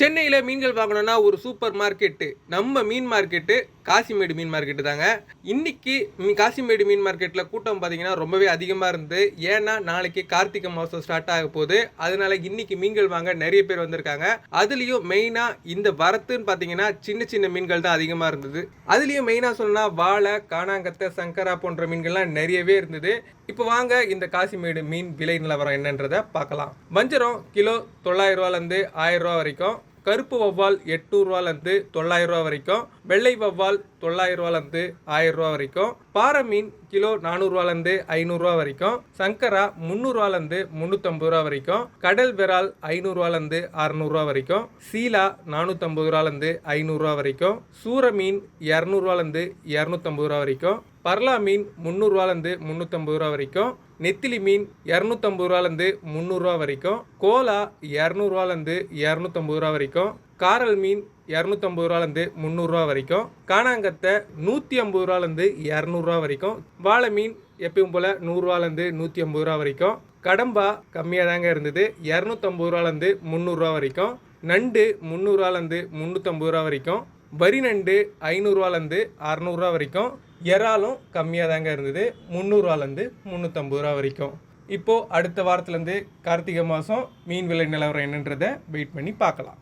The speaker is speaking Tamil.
சென்னையில் மீன்கள் வாங்கணும்னா ஒரு சூப்பர் மார்க்கெட்டு. நம்ம மீன் மார்க்கெட்டு காசிமேடு மீன் மார்க்கெட்டு தாங்க. இன்னைக்கு காசிமேடு மீன் மார்க்கெட்டில் கூட்டம் பார்த்தீங்கன்னா ரொம்பவே அதிகமாக இருந்தது. ஏன்னா நாளைக்கு கார்த்திகை மாதம் ஸ்டார்ட் ஆக போகுது. அதனால இன்னைக்கு மீன்கள் வாங்க நிறைய பேர் வந்திருக்காங்க. அதுலேயும் மெயினாக இந்த வரத்துன்னு பார்த்தீங்கன்னா சின்ன சின்ன மீன்கள் தான் அதிகமாக இருந்தது. அதுலேயும் மெயினாக சொன்னால் வாழை காணாங்கத்தை சங்கரா போன்ற மீன்கள்லாம் நிறையவே இருந்தது. இப்போ வாங்க இந்த காசிமேடு மீன் விலை நிலவரம் என்னன்றதை பார்க்கலாம். வஞ்சரம் கிலோ தொள்ளாயிரம் ரூபாலேருந்து ஆயிரம் ரூபா வரைக்கும் கருப்பு வவ்வால் எட்நூறுவாலேருந்து தொள்ளாயிரம் ரூபா வரைக்கும் வெள்ளை வவ்வால் தொள்ளாயிரம் ரூபாலேருந்து ஆயிரம் ரூபா வரைக்கும் பாறை மீன் கிலோ நானூறுவாலேருந்து ஐநூறுரூவா வரைக்கும் சங்கரா முந்நூறுவாலேருந்து முந்நூற்றம்பது ரூபா வரைக்கும் கடல் விரால் ஐநூறுரூவாலேருந்து அறநூறுவா வரைக்கும் சீலா நானூற்றம்பது ரூபாலேருந்து ஐநூறுரூவா வரைக்கும் சூர மீன் இரநூறுவாலேருந்து இரநூத்தம்பது ரூபா வரைக்கும் பர்லா மீன் முந்நூறுவாலேருந்து முந்நூற்றம்பது ரூபா வரைக்கும் நெத்திலி மீன் இரநூத்தம்பது ரூபாலேருந்து முந்நூறுரூவா வரைக்கும் கோலா இரநூறுவாலேருந்து இரநூத்தம்பது ரூபா வரைக்கும் காரல் மீன் இரநூத்தம்பது ரூபாலேருந்து முந்நூறுரூவா வரைக்கும் காணாங்கத்தை நூற்றி ஐம்பது ரூபாலேருந்து இரநூறுவா வரைக்கும் வாழை மீன் எப்பயும் போல் நூறுரூவாலேருந்து நூற்றி ஐம்பது ரூபா வரைக்கும் கடம்பா கம்மியாக தாங்க இருந்தது இரநூத்தம்பது ரூபாலேருந்து முந்நூறுரூவா வரைக்கும் நண்டு முந்நூறுரூவாலேருந்து முந்நூற்றம்பது ரூபா வரைக்கும் வரி நண்டு ஐநூறுரூவாலேருந்து அறநூறுரூவா வரைக்கும். இறாலும் கம்மியாக தாங்க இருந்தது. முந்நூறுரூவாலேருந்து முந்நூற்றம்பது ரூபா வரைக்கும். இப்போது அடுத்த வாரத்துலேருந்து கார்த்திகை மாதம் மீன் விலை நிலவரம் என்னன்றதை வெயிட் பண்ணி பார்க்கலாம்.